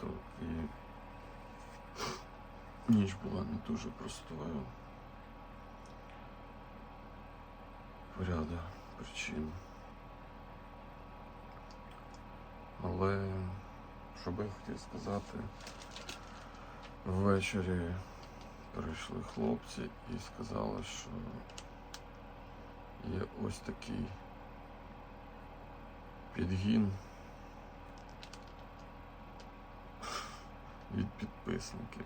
20 хвилин на п'яту і ніч була не дуже простою. В ряду причин. Але що би я хотів сказати, ввечері прийшли хлопці і сказали, що є ось такий підгін від підписників.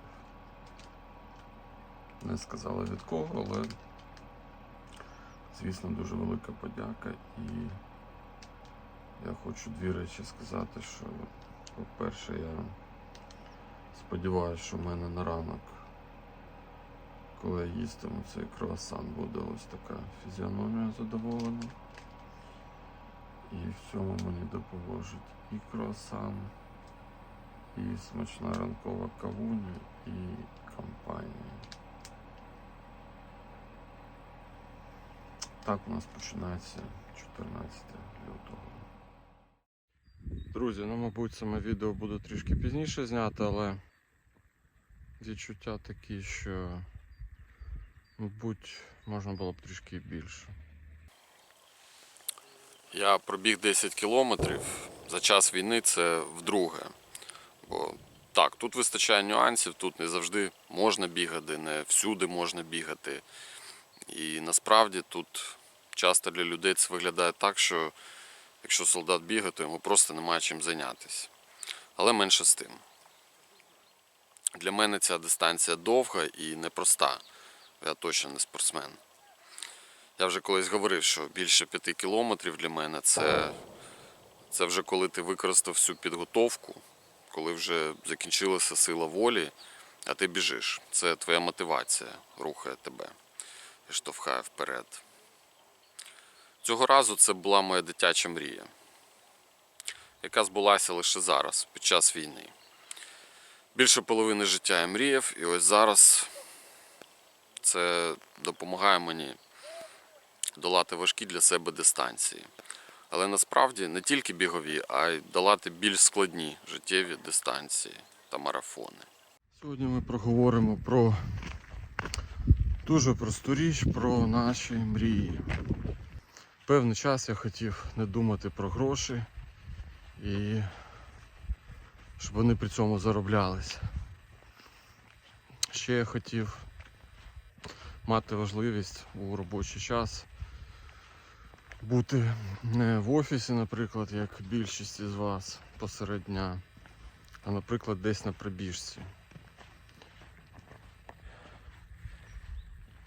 Не сказали від кого, але звісно дуже велика подяка і я хочу дві речі сказати, що по-перше, я сподіваюся, що в мене на ранок, коли я їстиму цей круасан, буде ось така фізіономія задоволена. І в цьому мені допоможуть і круасан, і смачна ранкова кавуня, і компанія. Так у нас починається 14 лютого. Друзі, ну мабуть саме відео буде трішки пізніше знято, але відчуття такі, що мабуть можна було б трішки більше. Я пробіг 10 кілометрів. За час війни це вдруге. Так, тут вистачає нюансів, тут не завжди можна бігати, не всюди можна бігати. І насправді тут часто для людей це виглядає так, що якщо солдат бігає, то йому просто немає чим зайнятися. Але менше з тим. Для мене ця дистанція довга і непроста. Я точно не спортсмен. Я вже колись говорив, що більше п'яти кілометрів для мене це, це вже коли ти використав всю підготовку, коли вже закінчилася сила волі, а ти біжиш. Це твоя мотивація рухає тебе і штовхає вперед. Цього разу це була моя дитяча мрія, яка збулася лише зараз, під час війни. Більше половини життя я мріяв, і ось зараз це допомагає мені долати важкі для себе дистанції. Але насправді не тільки бігові, а й долати більш складні життєві дистанції та марафони. Сьогодні ми проговоримо про дуже просту річ, про наші мрії. Певний час я хотів не думати про гроші і щоб вони при цьому зароблялися. Ще я хотів мати важливість у робочий час бути не в офісі, наприклад, як більшість із вас посеред дня, а наприклад десь на пробіжці.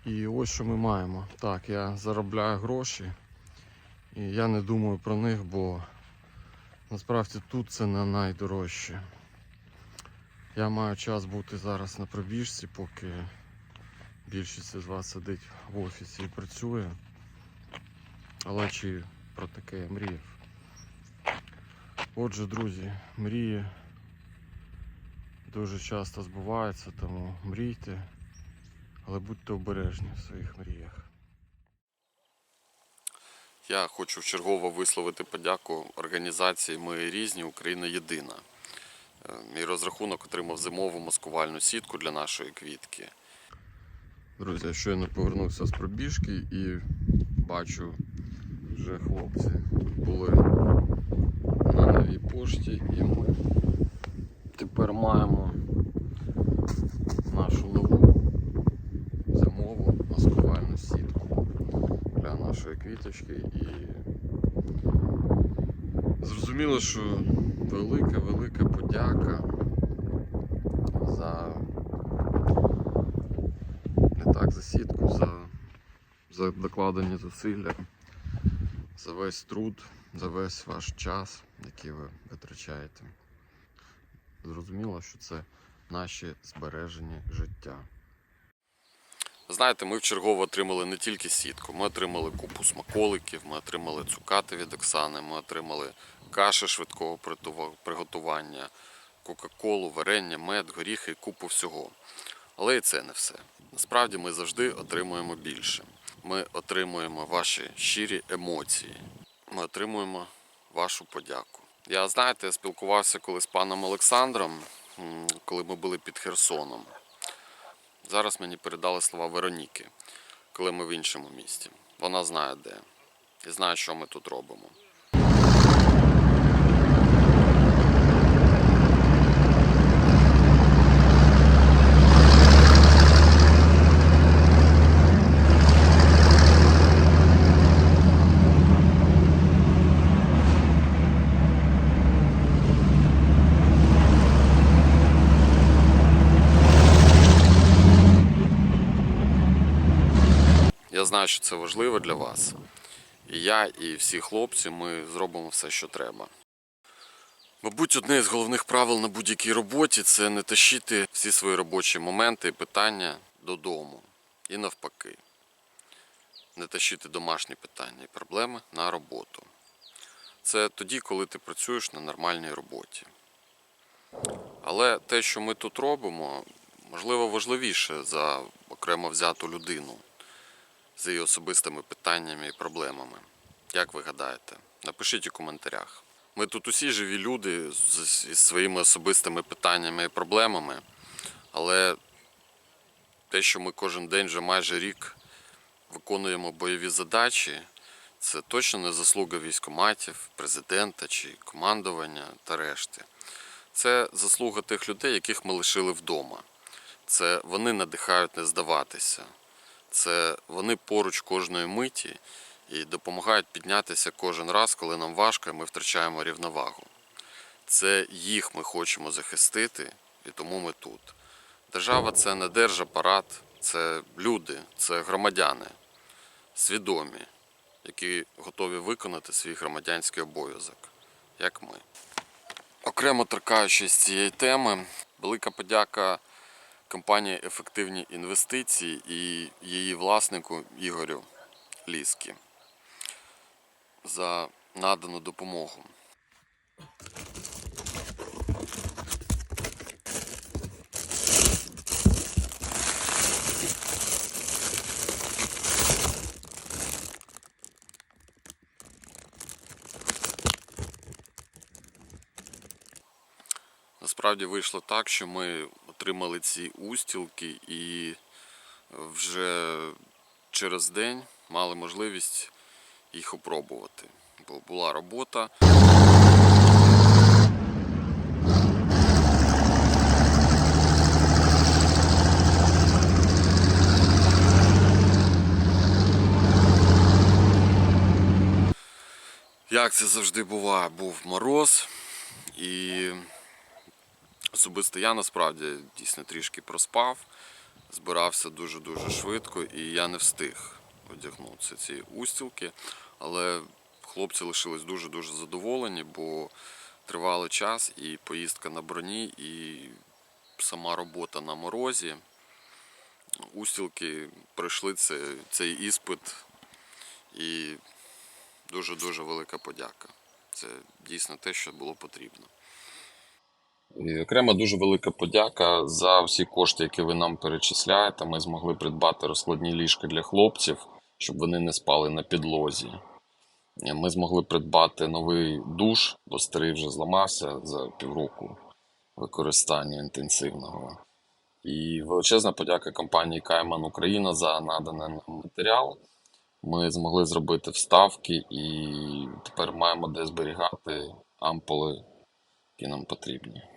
І ось що ми маємо. Так, я заробляю гроші, і я не думаю про них, бо насправді тут це не найдорожче. Я маю час бути зараз на пробіжці, поки більшість з вас сидить в офісі і працює. Але чи про таке мріяв? Отже, друзі, мрії дуже часто збуваються, тому мрійте, але будьте обережні в своїх мріях. Я хочу вчергово висловити подяку організації Ми різні Україна єдина. Е, Мій розрахунок отримав зимову маскувальну сітку для нашої квітки. Друзі, я щойно повернувся з пробіжки і бачу, вже хлопці були на новій пошті і ми тепер маємо нашу нову зимову маскувальну сітку для нашої квіточки. І зрозуміло, що велика, велика подяка за не так за сітку, за, за докладені зусилля, за весь труд, за весь ваш час, який ви витрачаєте. Зрозуміло, що це наші збережені життя. Знаєте, ми вчергово отримали не тільки сітку, ми отримали купу смаколиків, ми отримали цукати від Оксани, ми отримали каші швидкого приготування, кока-колу, варення, мед, горіхи і купу всього. Але і це не все. Насправді ми завжди отримуємо більше. Ми отримуємо ваші щирі емоції. Ми отримуємо вашу подяку. Я знаєте, я спілкувався коли з паном Олександром, коли ми були під Херсоном. Зараз мені передали слова Вероніки, коли ми в іншому місті. Вона знає де і знає, що ми тут робимо. Я знаю, що це важливо для вас. І я, і всі хлопці, ми зробимо все, що треба. Мабуть, одне з головних правил на будь-якій роботі це не тащити всі свої робочі моменти і питання додому. І навпаки. Не тащити домашні питання і проблеми на роботу. Це тоді, коли ти працюєш на нормальній роботі. Але те, що ми тут робимо, можливо, важливіше за окремо взяту людину з її особистими питаннями і проблемами. Як ви гадаєте? Напишіть у коментарях. Ми тут усі живі люди з, із своїми особистими питаннями і проблемами, але те, що ми кожен день вже майже рік виконуємо бойові задачі, це точно не заслуга військоматів, президента чи командування та решти. Це заслуга тих людей, яких ми лишили вдома. Це вони надихають не здаватися. Це вони поруч кожної миті і допомагають піднятися кожен раз, коли нам важко і ми втрачаємо рівновагу. Це їх ми хочемо захистити, і тому ми тут. Держава це не держапарат, це люди, це громадяни, свідомі, які готові виконати свій громадянський обов'язок, як ми. Окремо торкаючись цієї теми, велика подяка компанії Ефективні інвестиції і її власнику Ігорю Ліскі за надану допомогу. Насправді вийшло так, що ми отримали ці устілки і вже через день мали можливість їх опробувати. Бо була робота. Як це завжди буває, був мороз і Особисто я насправді дійсно трішки проспав, збирався дуже-дуже швидко і я не встиг одягнутися ці устілки. Але хлопці лишились дуже-дуже задоволені, бо тривалий час і поїздка на броні, і сама робота на морозі. Устілки пройшли це, цей іспит і дуже-дуже велика подяка. Це дійсно те, що було потрібно. І окремо дуже велика подяка за всі кошти, які ви нам перечисляєте. Ми змогли придбати розкладні ліжка для хлопців, щоб вони не спали на підлозі. Ми змогли придбати новий душ, бо старий вже зламався за півроку використання інтенсивного. І величезна подяка компанії Кайман Україна за наданий нам матеріал. Ми змогли зробити вставки і тепер маємо де зберігати ампули, які нам потрібні.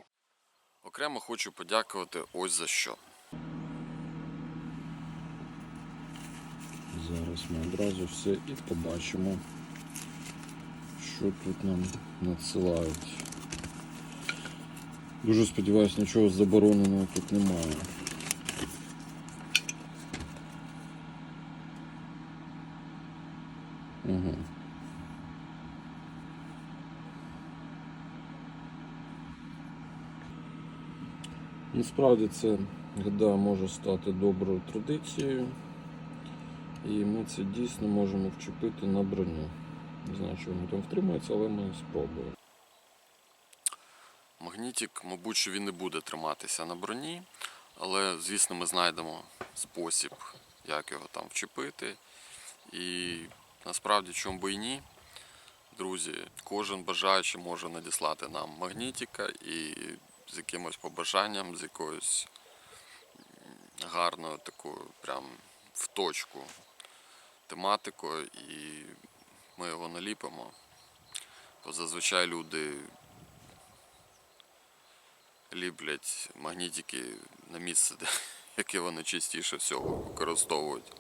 Окремо хочу подякувати ось за що. Зараз ми одразу все і побачимо, що тут нам надсилають. Дуже сподіваюся, нічого забороненого тут немає. Насправді це гадаю, може стати доброю традицією. І ми це дійсно можемо вчепити на броню. Не знаю, чи воно там втримається, але ми спробуємо. Магнітик, мабуть, що він не буде триматися на броні, але, звісно, ми знайдемо спосіб, як його там вчепити. І насправді, чому би і ні, друзі, кожен бажаючий може надіслати нам магнітика і з якимось побажанням, з якоюсь гарною такою прям в точку тематикою, і ми його наліпимо. Бо зазвичай люди ліплять магнітики на місце, де, яке вони частіше всього використовують.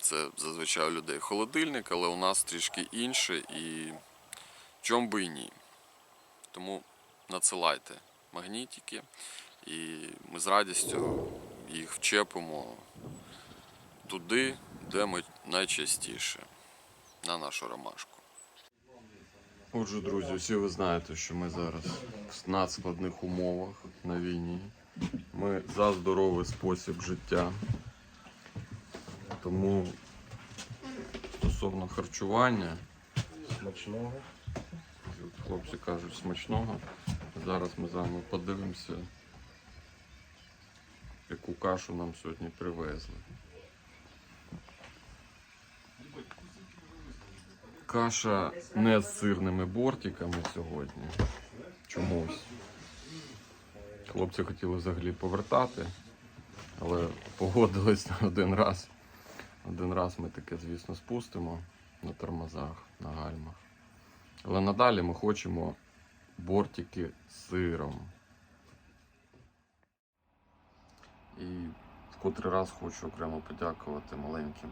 Це зазвичай у людей холодильник, але у нас трішки інше і чом би і ні. Тому надсилайте магнітики і ми з радістю їх вчепимо туди, де ми найчастіше, на нашу ромашку. Отже, друзі, всі ви знаєте, що ми зараз в надскладних умовах на війні. Ми за здоровий спосіб життя. Тому стосовно харчування, Смачного. хлопці кажуть смачного. Зараз ми з вами подивимося, яку кашу нам сьогодні привезли. Каша не з сирними бортиками сьогодні. Чомусь. Хлопці хотіли взагалі повертати, але погодились на один раз. Один раз ми таке, звісно, спустимо на тормозах, на гальмах. Але надалі ми хочемо бортики з сиром. І в котрий раз хочу окремо подякувати маленьким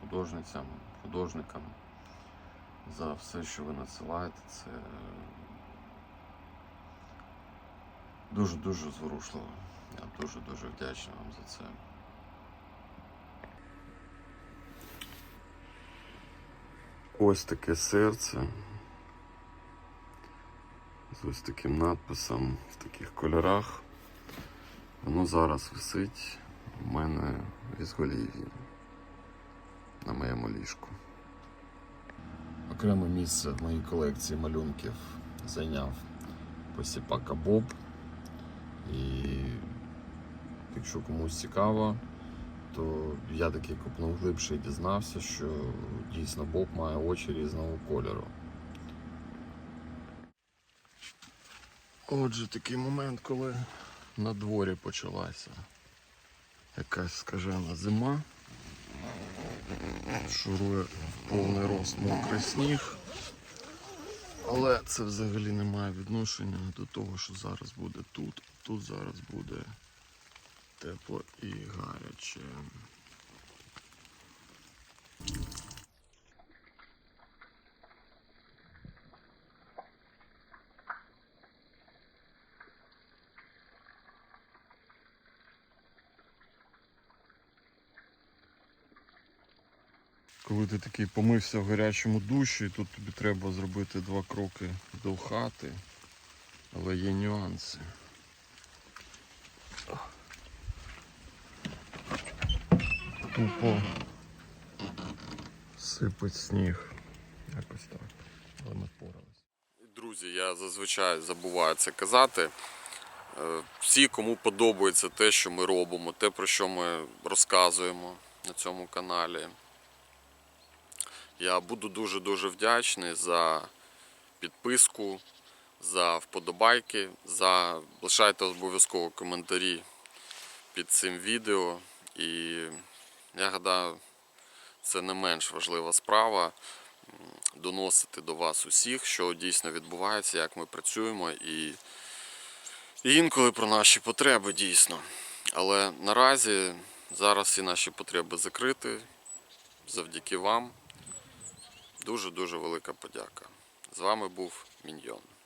художницям, художникам за все, що ви надсилаєте. Це дуже-дуже зворушливо. Я дуже-дуже вдячний вам за це. Ось таке серце. З ось таким надписом в таких кольорах. Воно зараз висить у мене в ізголів'ї на моєму ліжку. Окреме місце в моїй колекції малюнків зайняв посіпака Боб. І якщо комусь цікаво, то я таки копнув глибше і дізнався, що дійсно Боб має очі різного кольору. Отже, такий момент, коли на дворі почалася якась скажена зима. Шурує в повний рост мокрий сніг. Але це взагалі не має відношення до того, що зараз буде тут. Тут зараз буде тепло і гаряче. Коли ти такий помився в гарячому душі, тут тобі треба зробити два кроки до хати, але є нюанси. Тупо сипить сніг. Якось так. Але ми впоралися. Друзі, я зазвичай забуваю це казати. Е, Всі, кому подобається те, що ми робимо, те, про що ми розказуємо на цьому каналі. Я буду дуже-дуже вдячний за підписку, за вподобайки, за лишайте обов'язково коментарі під цим відео. І я гадаю, це не менш важлива справа доносити до вас усіх, що дійсно відбувається, як ми працюємо, і, і інколи про наші потреби дійсно. Але наразі зараз всі наші потреби закриті завдяки вам. Дуже-дуже велика подяка. З вами був Міньйон.